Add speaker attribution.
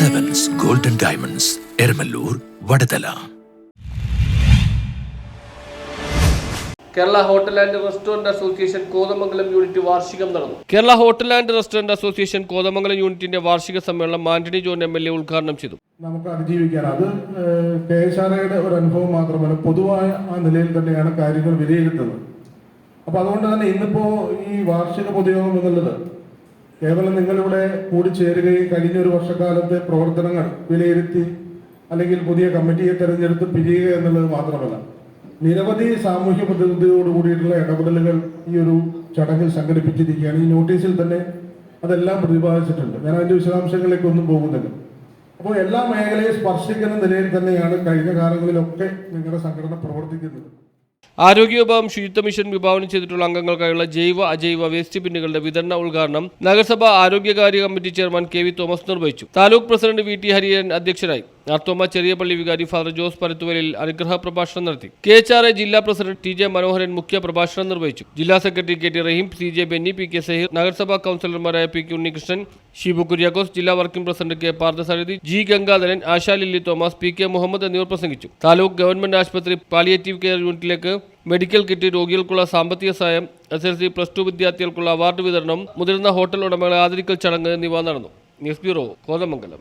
Speaker 1: Diamonds Eramallur Vadathala
Speaker 2: Kerala hotel and restaurant association Kothamangalam unit വാർഷികം നടന്നു. Kerala hotel and restaurant association Kothamangalam യൂണിറ്റിന്റെ വാർഷിക സമ്മേളനം Antony John M L A ഉദ്ഘാടനം ചെയ്തു.
Speaker 3: നമുക്ക് അതിജീവിക്കാൻ അത് കെ എസ് ആർ ഐയുടെ ഒരു അനുഭവം മാത്രമല്ല പൊതുവായ ആ നിലയിൽ തന്നെയാണ് കാര്യങ്ങൾ വിലയിരുത്തുന്നത്. അപ്പൊ അതുകൊണ്ട് തന്നെ ഇന്നിപ്പോ ഈ വാർഷിക പൊതുയോഗം എന്നുള്ളത് കേവലം നിങ്ങളിവിടെ കൂടിച്ചേരുകയും കഴിഞ്ഞ ഒരു വർഷക്കാലത്തെ പ്രവർത്തനങ്ങൾ വിലയിരുത്തി അല്ലെങ്കിൽ പുതിയ കമ്മിറ്റിയെ തെരഞ്ഞെടുത്ത് പിരിയുക എന്നുള്ളത് മാത്രമല്ല നിരവധി സാമൂഹ്യ പ്രതിനിധിയോട് കൂടിയിട്ടുള്ള ഇടപെടലുകൾ ഈ ഒരു ചടങ്ങിൽ സംഘടിപ്പിച്ചിരിക്കുകയാണ്. ഈ നോട്ടീസിൽ തന്നെ അതെല്ലാം പ്രതിപാദിച്ചിട്ടുണ്ട്. ഞാൻ അതിന്റെ വിശദാംശങ്ങളിലേക്ക് ഒന്നും പോകുന്നില്ല. അപ്പോൾ എല്ലാ മേഖലയെ സ്പർശിക്കുന്ന നിലയിൽ തന്നെയാണ് കഴിഞ്ഞ കാലങ്ങളിലൊക്കെ നിങ്ങളുടെ സംഘടന പ്രവർത്തിക്കുന്നത്.
Speaker 2: ആരോഗ്യ വിഭാഗം ശുചിത്വ മിഷൻ വിഭാവനം ചെയ്തിട്ടുള്ള അംഗങ്ങൾക്കായുള്ള ജൈവ അജൈവ വേസ്റ്റ് ബിന്നുകളുടെ വിതരണ ഉദ്ഘാടനം നഗരസഭാ ആരോഗ്യകാര്യ committee chairman K V Thomas നിർവഹിച്ചു. Taluk president V T Hariyan അധ്യക്ഷനായി. ആർത്തോമ ചെറിയ പള്ളി വികാരി ഫാദർ ജോസ് പരത്തുവലിൽ അനുഗ്രഹ പ്രഭാഷണം നടത്തി. കെ എച്ച് ആർ എ ജില്ലാ പ്രസിഡന്റ് ടി ജെ മനോഹരൻ മുഖ്യ പ്രഭാഷണം നിർവഹിച്ചു. ജില്ലാ secretary K T Raheem C J Benny P K Saheer നഗരസഭാ കൌൺസിലർമാരായ പി കെ ഉണ്ണികൃഷ്ണൻ ഷിബു കുര്യാക്കോസ് ജില്ലാ working president K Parthasarathy G Gangadharan Asha Lilly Thomas P K Muhammad എന്നിവർ പ്രസംഗിച്ചു. താലൂക്ക് ഗവൺമെന്റ് ആശുപത്രി പാലിയേറ്റീവ് കെയർ യൂണിറ്റിലേക്ക് മെഡിക്കൽ കിറ്റ് രോഗികൾക്കുള്ള സാമ്പത്തിക സഹായം S L C plus two വിദ്യാർത്ഥികൾക്കുള്ള അവാർഡ് വിതരണം മുതിർന്ന ഹോട്ടൽ ഉടമകളെ ആദരിക്കൽ ചടങ്ങ് എന്നിവ നടന്നു. News bureau Kothamangalam.